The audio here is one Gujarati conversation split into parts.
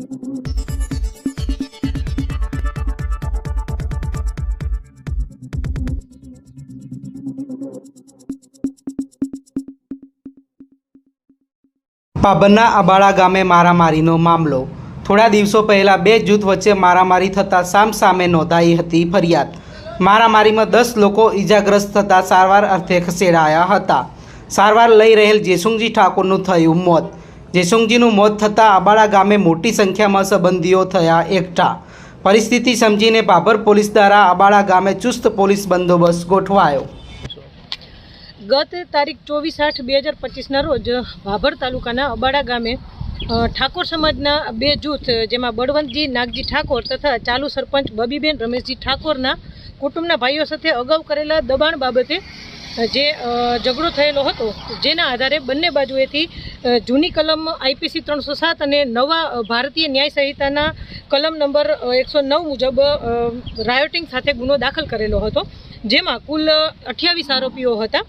પાબરના અબાળા ગામે મારામારીનો મામલો. થોડા દિવસો પહેલા બે જૂથ વચ્ચે મારામારી થતાં સામસામે નોંધાઈ હતી ફરિયાદ. મારામારીમાં દસ લોકો ઈજાગ્રસ્ત થતાં સારવાર અર્થે ખસેડાયા હતા. સારવાર લઈ રહેલ જેસુંગજી ઠાકોરનું થયું મોત. જેસુંગજીનું મોત થતાં આબાળા ગામે મોટી સંખ્યામાં સંબંધીઓ થયા એકઠા. પરિસ્થિતિ સમજીને બાબર પોલીસ દ્વારા આબાળા ગામે ચુસ્ત પોલીસ બંદોબસ્ત ગોઠવાયો. ગત તારીખ ચોવીસ આઠ બે હજાર પચીસના રોજ ભાભર તાલુકાના અબાડા ગામે ઠાકોર સમાજના બે જૂથ, જેમાં બળવંતજી, નાગજી ઠાકોર તથા ચાલુ સરપંચ બબીબેન રમેશજી ઠાકોરના કુટુંબના ભાઈઓ સાથે અગાઉ કરેલા દબાણ બાબતે જે ઝઘડો થયેલો હતો, જેના આધારે બંને બાજુએથી જૂની કલમ આઈપીસી ત્રણસો સાત અને નવા ભારતીય ન્યાય સંહિતાના કલમ નંબર એકસો નવ મુજબ રાયોટિંગ સાથે ગુનો દાખલ કરેલો હતો, જેમાં કુલ અઠ્યાવીસ આરોપીઓ હતા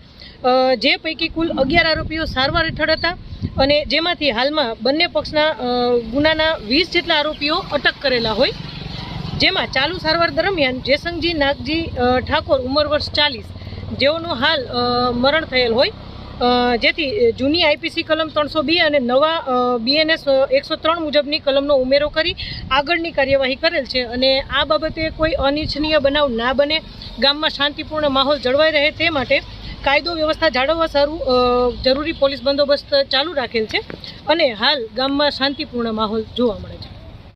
જે પૈકી કુલ અગિયાર આરોપીઓ સારવાર હેઠળ હતા અને જેમાંથી હાલમાં બંને પક્ષના ગુનાના વીસ જેટલા આરોપીઓ અટક કરેલા હોય, જેમાં ચાલુ સારવાર દરમિયાન જેસંગજી નાગજી ઠાકોર ઉંમર વર્ષ ચાલીસ જેઓનું હાલ મરણ થયેલ હોય. જેથી જૂની આઈપીસી કલમ ત્રણસો બી અને નવા બીએનએસ એકસો ત્રણ મુજબની કલમનો ઉમેરો કરી આગળની કાર્યવાહી કરેલ છે અને આ બાબતે કોઈ અનિચ્છનીય બનાવ ના બને, ગામમાં શાંતિપૂર્ણ માહોલ જળવાઈ રહે તે માટે કાયદો વ્યવસ્થા જાળવવા સારું જરૂરી પોલીસ બંદોબસ્ત ચાલુ રાખેલ છે અને હાલ ગામમાં શાંતિપૂર્ણ માહોલ જોવા મળે